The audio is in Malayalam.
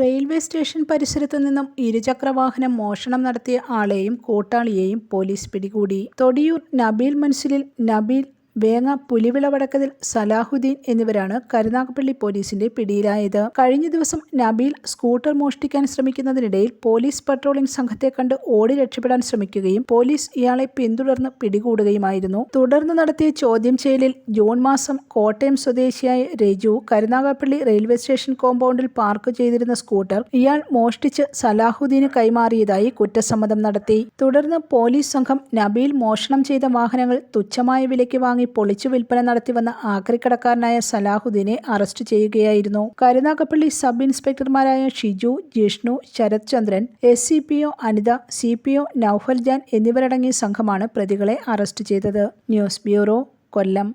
റെയിൽവേ സ്റ്റേഷൻ പരിസരത്തു നിന്നും ഇരുചക്രവാഹനം മോഷണം നടത്തിയ ആളെയും കൂട്ടാളിയെയും പോലീസ് പിടികൂടി. തൊടിയൂർ നബീൽ മൻസിലിൽ നബീൽ വേങ്ങ പുലിവിള വടക്കതിൽ സലാഹുദ്ദീൻ എന്നിവരാണ് കരുനാഗപ്പള്ളി പോലീസിന്റെ പിടിയിലായത്. കഴിഞ്ഞ ദിവസം നബീൽ സ്കൂട്ടർ മോഷ്ടിക്കാൻ ശ്രമിക്കുന്നതിനിടയിൽ പോലീസ് പട്രോളിംഗ് സംഘത്തെ കണ്ട് ഓടി രക്ഷപ്പെടാൻ ശ്രമിക്കുകയും പോലീസ് ഇയാളെ പിന്തുടർന്ന് പിടികൂടുകയുമായിരുന്നു. തുടർന്ന് നടത്തിയ ചോദ്യം ചെയ്യലിൽ ജൂൺ മാസം കോട്ടയം സ്വദേശിയായ രജു കരുനാഗപ്പള്ളി റെയിൽവേ സ്റ്റേഷൻ കോമ്പൗണ്ടിൽ പാർക്ക് ചെയ്തിരുന്ന സ്കൂട്ടർ ഇയാൾ മോഷ്ടിച്ച് സലാഹുദ്ദീന് കൈമാറിയതായി കുറ്റസമ്മതം നടത്തി. തുടർന്ന് പോലീസ് സംഘം നബീൽ മോഷണം ചെയ്ത വാഹനങ്ങൾ തുച്ഛമായ വിലയ്ക്ക് വാങ്ങി പൊളിച്ചു വിൽപ്പന നടത്തിവന്ന ആക്രിക്കടക്കാരനായ സലാഹുദ്ദീനെ അറസ്റ്റ് ചെയ്യുകയായിരുന്നു. Karunagappally sub ഇൻസ്പെക്ടർമാരായ Shiju Jishnu Sarath Chandran S C P O Anitha C P O Naufal Jan എന്നിവരടങ്ങിയ സംഘമാണ് പ്രതികളെ അറസ്റ്റ് ചെയ്തത്. News bureau Kollam.